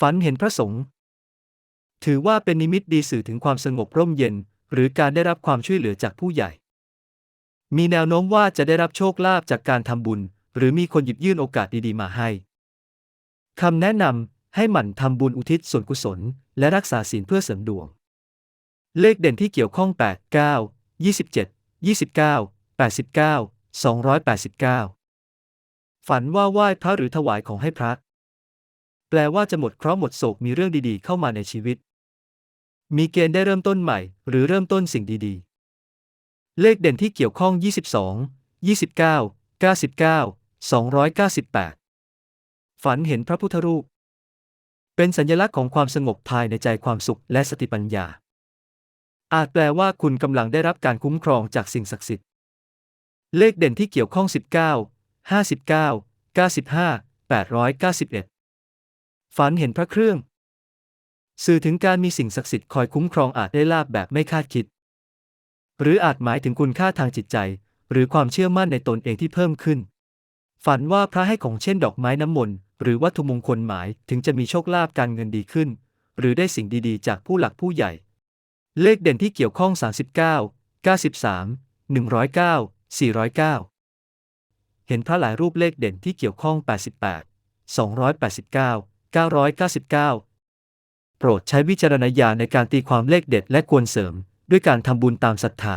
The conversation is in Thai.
ฝันเห็นพระสงฆ์ถือว่าเป็นนิมิตดีสื่อถึงความสงบร่มเย็น หรือการได้รับความช่วยเหลือจากผู้ใหญ่ มีแนวโน้มว่าจะได้รับโชคลาภจากการทำบุญ หรือมีคนหยิบยื่นโอกาสดีๆมาให้คำแนะนำให้หมั่นทำบุญอุทิศส่วนกุศล และรักษาศีลเพื่อเสริมดวง เลขเด่นที่เกี่ยวข้อง 8 9 27 29 89 289 ฝันว่าไหว้พระหรือถวายของให้พระ แปลว่าจะหมดเคราะห์หมดโศกมีเรื่องดีๆ เข้ามาในชีวิต มีเกณฑ์ได้เริ่มต้นใหม่ หรือเริ่มต้นสิ่งดีๆ เลขเด่นที่เกี่ยวข้อง 22 29 99 298 ฝันเห็นพระพุทธรูป เป็นสัญลักษณ์ของความสงบภายในใจความสุขและสติปัญญา อาจแปลว่าคุณกำลังได้รับการคุ้มครองจากสิ่งศักดิ์สิทธิ์ เลขเด่นที่เกี่ยวข้อง 19 59 95 891 ฝันเห็นพระเครื่อง สื่อถึงการมีสิ่งศักดิ์สิทธิ์คอยคุ้มครองอาจได้ลาบแบบไม่คาดคิด หรืออาจหมายถึงคุณค่าทางจิตใจ หรือความเชื่อมั่นในตนเองที่เพิ่มขึ้น ฝันว่าพระให้ของเช่นดอกไม้น้ำมนต์หรือวัตถุมงคลหมายถึงจะมีโชคลาภการเงินดีขึ้น หรือได้สิ่งดีๆ จากผู้หลักผู้ใหญ่ เลขเด่นที่เกี่ยวข้อง 39 93 109 409 เห็นพระหลายรูปเลขเด่นที่เกี่ยวข้อง 88 289 999 โปรดใช้วิจารณญาณในการตีความเลขเด็ดและควรเสริม ด้วยการทำบุญตามศรัทธา